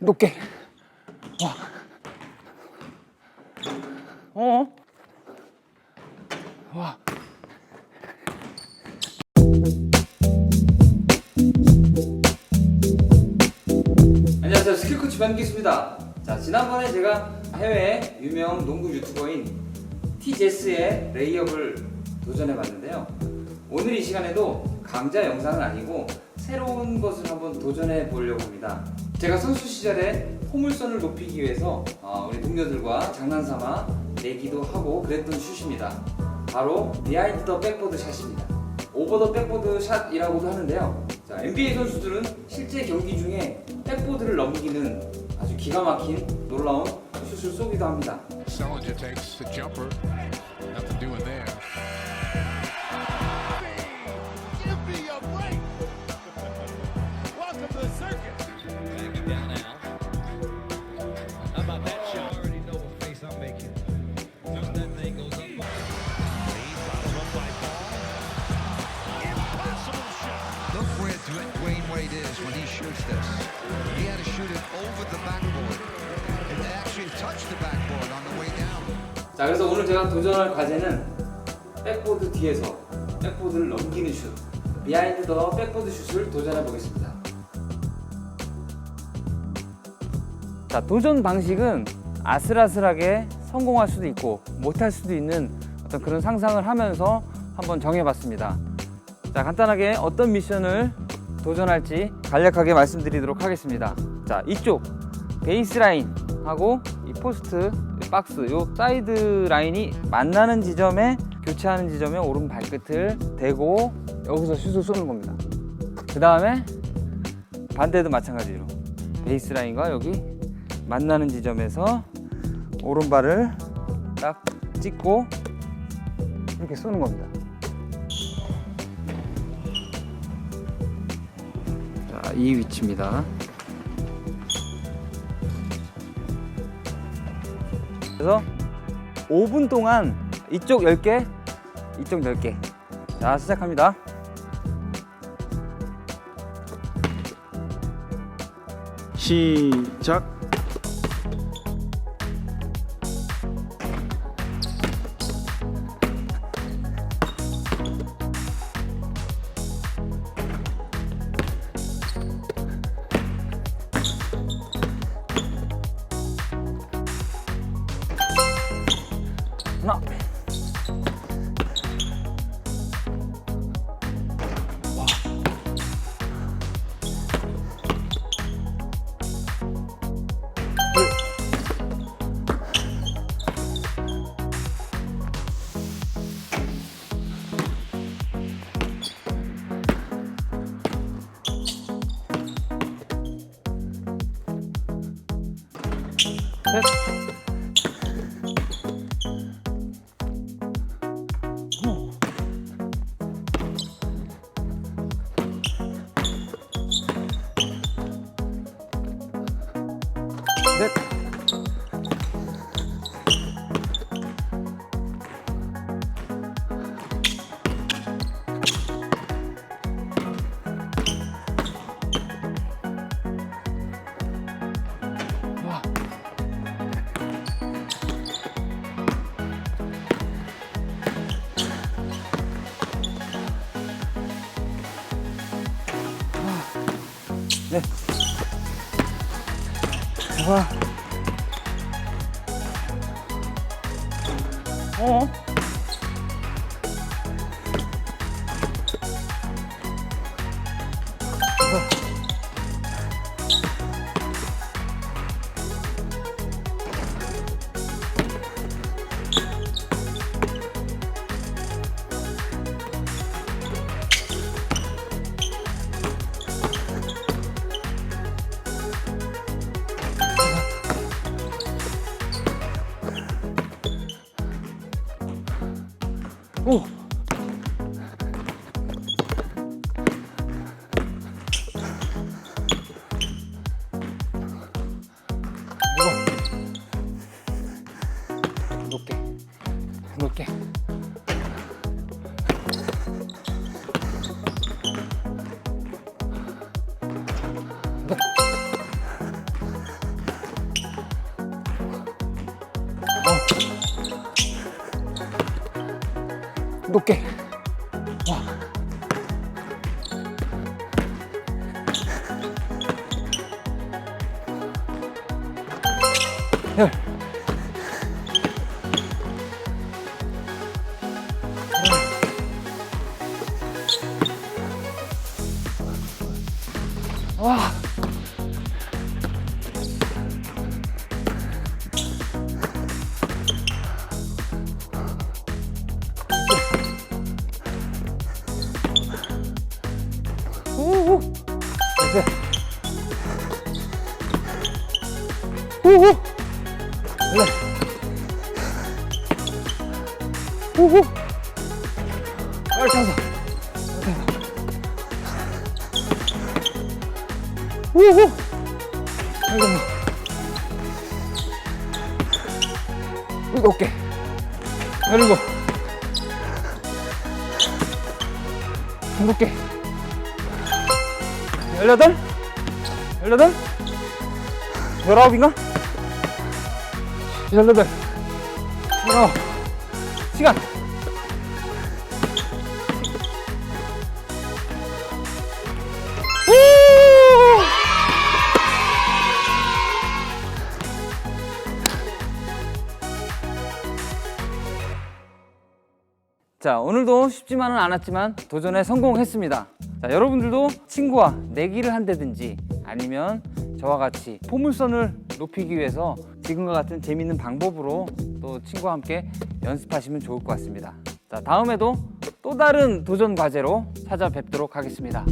높게. 와. 어? 와. 안녕하세요 스킬코치 변기수입니다 자 지난번에 제가 해외 유명 농구 유튜버인 TJS의 레이업을 도전해 봤는데요 오늘 이 시간에도 강좌 영상은 아니고 새로운 것을 한번 도전해 보려고 합니다 제가 선수 시절에 포물선을 높이기 위해서 어, 우리 동료들과 장난삼아 내기도 하고 그랬던 슛입니다 바로 비하인드 더 백보드 샷입니다 오버 더 백보드 샷이라고도 하는데요. 자, NBA 선수들은 실제 경기 중에 백보드를 넘기는 아주 기가 막힌 놀라운 슛을 쏘기도 합니다. Is when he shoots this. He had to shoot it over the backboard. It actually touched the backboard on the way down. 자, 그래서 오늘 제가 도전할 과제는 백보드 뒤에서 백보드를 넘기는 슛, 비하인드 더 백보드 슛을 도전해 보겠습니다. 자, 도전 방식은 아슬아슬하게 성공할 수도 있고 못할 수도 있는 어떤 그런 상상을 하면서 한번 정해봤습니다. 자, 간단하게 어떤 미션을 도전할지 간략하게 말씀드리도록 하겠습니다. 자, 이쪽 베이스 라인 하고 이 포스트 이 박스 요 사이드 라인이 만나는 지점에 교체하는 지점에 오른 발끝을 대고 여기서 슛을 쏘는 겁니다. 그 다음에 반대도 마찬가지로 베이스 라인과 여기 만나는 지점에서 오른발을 딱 찍고 이렇게 쏘는 겁니다. 자, 이 위치입니다. 그래서 5분 동안 이쪽 10개, 이쪽 10개. 자, 시작합니다. 시작. Evet. 네. 와. 어? 어. 높게. 우후. 원래. 우후. 빨리 타서. 우후. 아이고. 일곱 개. 열일곱. 일곱 개. 열여덟. 열여덟. 열아홉인가? 열여덟. 열아홉. 시간. 우! 자, 오늘도 쉽지만은 않았지만 도전에 성공했습니다. 자, 여러분들도 친구와 내기를 한다든지 아니면 저와 같이 포물선을 높이기 위해서 지금과 같은 재밌는 방법으로 또 친구와 함께 연습하시면 좋을 것 같습니다. 자, 다음에도 또 다른 도전 과제로 찾아뵙도록 하겠습니다.